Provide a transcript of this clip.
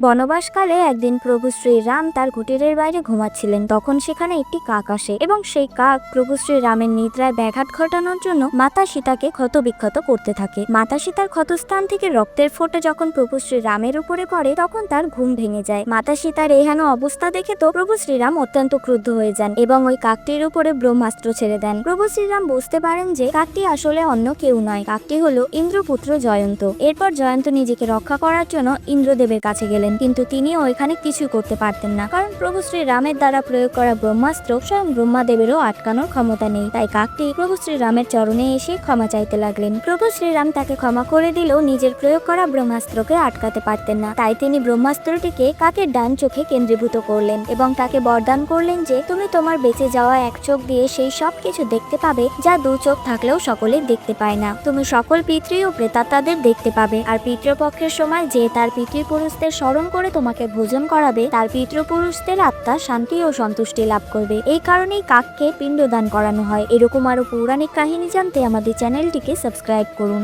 বনবাসকালে একদিন প্রভু শ্রীরাম তার কুটিরের বাইরে ঘুমাচ্ছিলেন। তখন সেখানে একটি কাক আসে এবং সেই কাক প্রভু শ্রীরামের নিদ্রায় ব্যাঘাত ঘটানোর জন্য মাতা সীতাকে ক্ষতবিক্ষত করতে থাকে। মাতা সীতার ক্ষতস্থান থেকে রক্তের ফোঁটা যখন প্রভু শ্রীরামের উপরে পড়ে, তখন তার ঘুম ভেঙে যায়। মাতা সীতার এহেন অবস্থা দেখে তো প্রভু শ্রীরাম অত্যন্ত ক্রুদ্ধ হয়ে যান এবং ওই কাকটির উপরে ব্রহ্মাস্ত্র ছেড়ে দেন। প্রভু শ্রীরাম বুঝতে পারেন যে কাকটি আসলে অন্য কেউ নয়। কাকটি হলো ইন্দ্রপুত্র জয়ন্ত। এরপর জয়ন্ত নিজেকে রক্ষা করার জন্য ইন্দ্রদেবের কাছে গেলেন। কিন্তু তিনিও এখানে কিছু করতে পারতেন না। কারণ প্রভু শ্রী রামের দ্বারা প্রয়োগ করা ব্রহ্মাস্ত্র স্বয়ং ব্রহ্মাদেবেরও আটকানোর ক্ষমতা নেই। তাই কাকটি প্রভু শ্রী রামের চরণে এসে ক্ষমা চাইতে লাগলেন। প্রভু শ্রীরাম তাকে ক্ষমা করে দিলেও নিজের প্রয়োগ করা ব্রহ্মাস্ত্রকে আটকাতে পারতেন না। তাই তিনি ব্রহ্মাস্ত্রটিকে কাকের ডান চোখে কেন্দ্রীভূত করলেন এবং তাকে বরদান করলেন যে, তুমি তোমার বেঁচে যাওয়া এক চোখ দিয়ে সেই সব কিছু দেখতে পাবে, যা দু চোখ থাকলেও সকলে দেখতে পায় না। তুমি সকল পিতৃ ও প্রেতাত্মাদের দেখতে পাবে। আর পিতৃপক্ষের সময় যে তার পিতৃপুরুষদের স্মরণ করে তোমাকে ভোজন করাবে, তার পিতৃপুরুষদের আত্মা শান্তি ও সন্তুষ্টি লাভ করবে। এই কারণেই কাককে পিণ্ডদান করানো হয়। এরকম আরও পৌরাণিক কাহিনী জানতে আমাদের চ্যানেলটিকে সাবস্ক্রাইব করুন।